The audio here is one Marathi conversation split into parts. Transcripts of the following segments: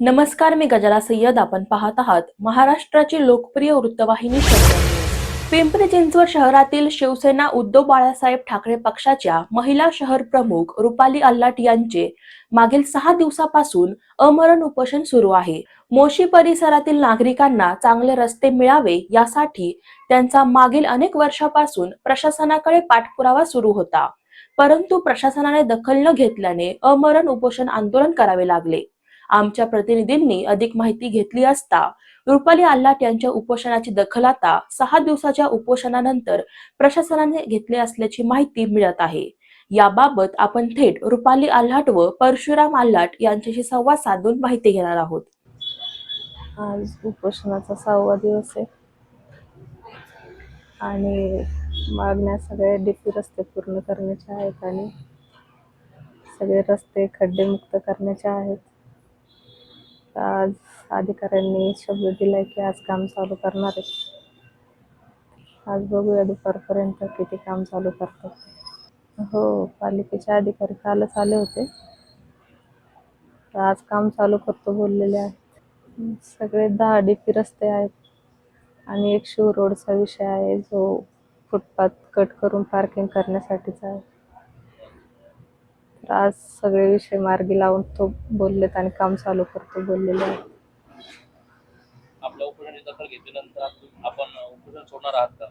नमस्कार मी गजरा सय्यद. आपण पाहत आहात महाराष्ट्राची लोकप्रिय वृत्तवाहिनी पिंपरी चिंचवड शहरातील शिवसेना उद्धव बाळासाहेब ठाकरे पक्षाच्या महिला शहर प्रमुख रुपाली अल्लाट यांचे मागील सहा दिवसापासून अमरण उपोषण सुरू आहे. मोशी परिसरातील नागरिकांना चांगले रस्ते मिळावे यासाठी त्यांचा मागील अनेक वर्षापासून प्रशासनाकडे पाठपुरावा सुरू होता. परंतु प्रशासनाने दखल न घेतल्याने अमरण उपोषण आंदोलन करावे लागले. आमच्या प्रतिनिधींनी अधिक माहिती घेतली असता रुपाली आल्लाट यांच्या उपोषणाची दखल आता सहा दिवसाच्या उपोषणानंतर प्रशासनाने घेतली असल्याची माहिती मिळत आहे. याबाबत आपण थेट रुपाली आल्हाट व परशुराम आल्हाट यांच्याशी संवाद साधून माहिती घेणार आहोत. आज उपोषणाचा सहावा दिवस आहे. आणि मागण्या सगळ्या डीपी रस्ते पूर्ण करण्याच्या आहेत आणि सगळे रस्ते खड्डेमुक्त करण्याचे आहेत. आज अधिकाऱ्यांनी शब्द दिलाय की आज काम चालू करणार आहे. आज बघूया दुपारपर्यंत किती काम चालू करतात हो पालिकेचे अधिकारी कालच आले होते. आज काम चालू करतो बोललेले आहेत. सगळे दहा डीपी रस्ते आहेत. आणि एक शिव रोडचा विषय आहे जो फुटपाथ कट करून पार्किंग करण्यासाठीचा आहे. तर आज सगळे विषय मार्गी लावून तो बोललेत आणि काम चालू करतो बोललेले. आहेत आपल्या उपोषणाची दखल घेतल्यानंतर आप- आपण उपोषण सोडणार आहात का?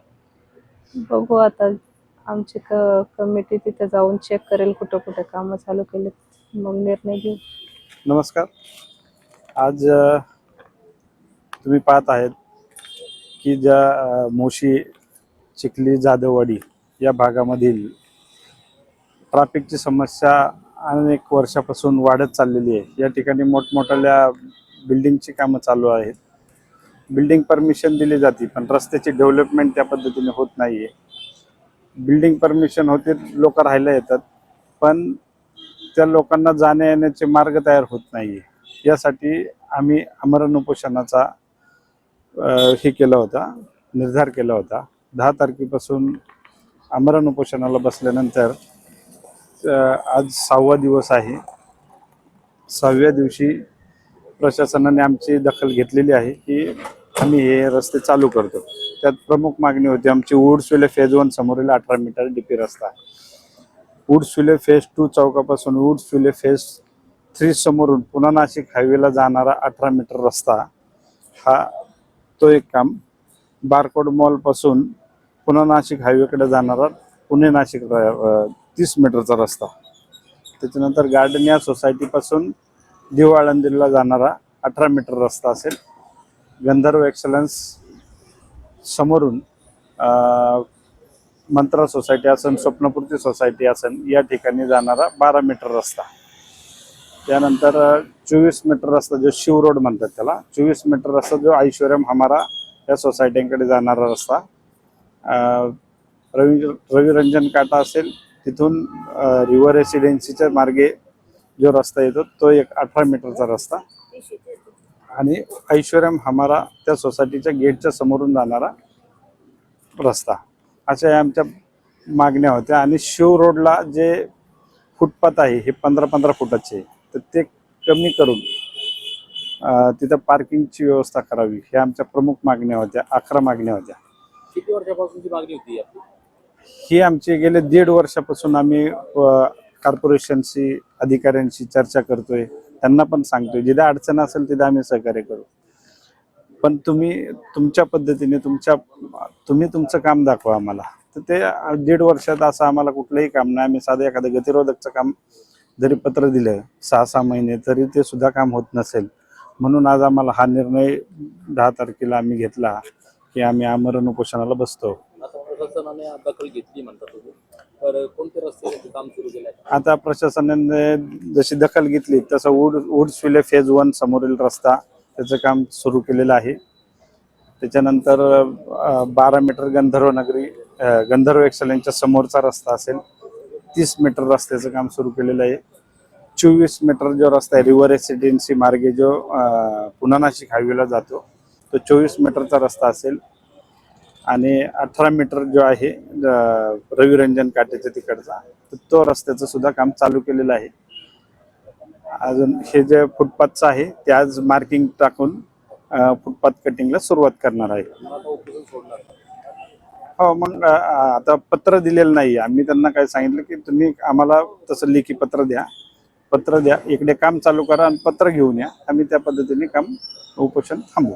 बघू आता. आमची क कमिटी तिथे जाऊन चेक करेल कुठं कुठं कामं चालू केलेत. मग निर्णय घेऊ. नमस्कार. आज अ, तुम्ही पाहत आहेत की ज्या अ, मोशी चिखली जाधववाडी या भागामधील ट्रॅफिकची समस्या अनेक वर्षापासून वाढत चाललेली आहे. या ठिकाणी मोठमोठ्या बिल्डिंगची कामं चालू आहेत. बिल्डिंग परमिशन दिली जाते पण रस्त्याची डेव्हलपमेंट त्या पद्धतीने होत नाही आहे बिल्डिंग परमिशन होते लोक राहायला येतात पण त्या लोकांना जाण्या येण्याचे मार्ग तयार होत नाही आहे यासाठी आम्ही आमरण उपोषणाचा हे केला होता निर्धार केला होता. दहा तारखेपासून आमरण उपोषणाला बसल्यानंतर आज सहावा दिवस आहे. सहाव्या दिवशी प्रशासनाने आमची दखल घेतलेली आहे की आम्ही हे रस्ते चालू करतो. त्यात प्रमुख मागणी होती आमची उडसुले फेज वन समोरील अठरा मीटर डी पी रस्ता उडसुले फेज टू चौकापासून उडसुले फेज थ्री समोरून पुन्हा नाशिक हायवेला जाणारा अठरा मीटर रस्ता हा तो एक काम. बारकोड मॉलपासून पुन्हा नाशिक हायवेकडे जाणारा पुणे नाशिक तीस मीटरचा रस्ता. त्याच्यानंतर गार्डन या सोसायटीपासून दिवाळंदीला जाणारा अठरा मीटर रस्ता असेल. गंधर्व एक्सलन्स समोरून मंत्रा सोसायटी असन स्वप्नपूर्ती सोसायटी असन या ठिकाणी जाणारा बारा मीटर रस्ता. त्यानंतर चोवीस मीटर रस्ता जो शिव रोड म्हणतात त्याला चोवीस मीटर रस्ता जो ऐश्वर्यम हमारा या सोसायट्यांकडे जाणारा रस्ता. रवी रविरंजन काटा असेल तिथून रिव्हर रेसिडेन्सीच्या मार्गे जो रस्ता येतो तो एक अठरा मीटरचा रस्ता. आणि ऐश्वर्यम हमारा त्या सोसायटीच्या गेटच्या समोरून जाणारा रस्ता. अशा या आमच्या मागण्या होत्या. आणि शिव रोडला जे फुटपाथ आहे हे पंधरा पंधरा फुटाचे तर ते कमी करून तिथं पार्किंगची व्यवस्था करावी ह्या आमच्या प्रमुख मागण्या होत्या अकरा मागण्या होत्या. किती वर्षापासूनची मागणी होती आपली? ही आमची गेले दीड वर्षापासून आम्ही कॉर्पोरेशनशी अधिकाऱ्यांशी चर्चा करतोय. त्यांना पण सांगतोय जिथे अडचण असेल तिथे आम्ही सहकार्य करू. पण तुम्ही तुमच्या पद्धतीने तुमच्या तुम्ही तुमचं काम दाखवा आम्हाला. तर ते दीड वर्षात असं आम्हाला कुठलंही काम नाही. आम्ही साधं एखादं गतिरोधकचं काम जरी पत्र दिलं सहा सहा महिने तरी ते सुद्धा काम होत नसेल. म्हणून आज आम्हाला हा निर्णय दहा तारखेला आम्ही घेतला की आम्ही आमरण उपोषणाला बसतो. प्रशासनाने दखल घेतली म्हणतात तुम्ही. तर कोणते रस्ते काम सुरू केलं आता प्रशासनाने जशी दखल घेतली तसं वूड वूड्सविले फेज वन समोरील रस्ता त्याचं काम सुरू केलेलं आहे. त्याच्यानंतर बारा मीटर गंधर्व नगरी गंधर्व एक्सलनच्या समोरचा रस्ता असेल तीस मीटर रस्त्याचं काम सुरू केलेलं आहे. चोवीस मीटर जो रस्ता आहे रिव्हर रेसिडेन्सी मार्गे जो पुन्हा नाशिक हायवेला जातो तो चोवीस मीटरचा रस्ता असेल. आणि अठरा मीटर जो आहे रविरंजन काट्याच्या तिकडचा तो रस्त्याचं सुद्धा काम चालू केलेलं आहे. अजून हे जे फुटपाथचं आहे ते आज मार्किंग टाकून फुटपाथ कटिंगला सुरुवात करणार आहे. हो मग आता पत्र दिलेलं नाही. आम्ही त्यांना काय सांगितलं की तुम्ही आम्हाला तसं लेखी पत्र द्या. पत्र द्या. इकडे काम चालू करा आणि पत्र घेऊन या. आम्ही त्या पद्धतीने काम उपोषण थांबवू.